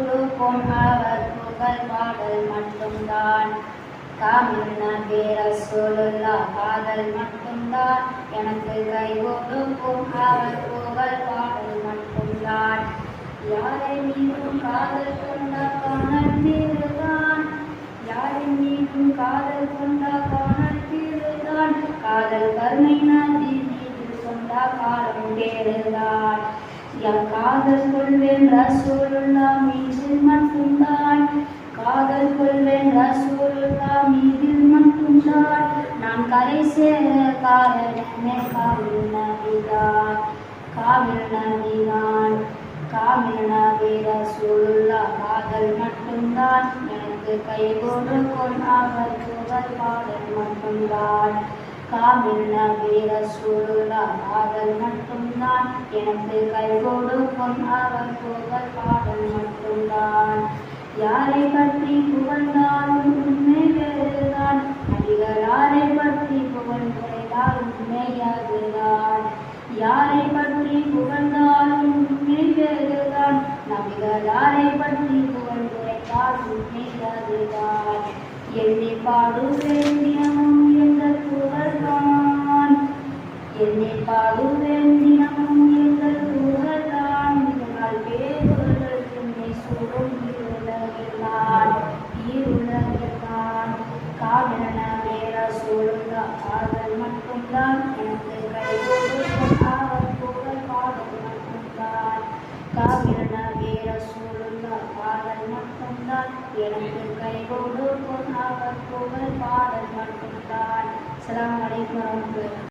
கொடுப்போம் அவர் புகழ் பாடல் மட்டும்தான். காமில் நபி ரசூலுல்லா காதல் மட்டும்தான். எனக்கு கை அவர் புகழ் பாடல் மட்டும்தான். யாரை மீண்டும் காதல் கொண்ட காணத்தீருதான் யாரை மீண்டும் காதல் கொண்ட காணத்தீருதான் காதல் கருணை நதி மீது கொண்ட காலம் தேடுதான் என் காதல் கொள்வேன் ரசூலுல்லா மீதில் மட்டும்தான் காதல் கொள்வேன் ரசூலுல்லா மீதில் மட்டும்தான் நான் கரை சேர காரணமே காமில் நபிதான். காமில் நபிதான். காமில் நபி ரசூலுல்லா காதல் மட்டும்தான் எனக்கு கை கொடுக்கும் அவர் புகழ் பாடல் மட்டும்தான் காமில் நபி ரசூலுல்லா காதல் மட்டும்தான் எனக்கு கை கொடுக்கும் அவர் புகழ் பாடல் மட்டும்தான் யாரை பற்றி புகழ்ந்தாலும் உண்மை வேறுதான். நடிகர் யாரை பற்றி புகழ்ந்தால் உண்மையாகுதான். யாரை பற்றி புகழ்ந்தாலும் உண்மை வேறுதான். நபிகள் யாரை பற்றி புகழ்ந்தால் உண்மையாகுதான். எண்ணி பாடுவேன் காதலன வேற சூழ்ந்த காதல் மட்டும்தான் எனக்கு கை கொடுக்கும் அவர் புகழ் பாடல் மட்டும்தான். காவிரன வேற சூழ்ந்த காதல் மட்டும்தான் எனக்கு கை கொடுக்கும் அவர் புகழ் பாடல் மட்டும்தான் அஸ்ஸலாமு அலைக்கும் வரஹ்மத்துல்லாஹி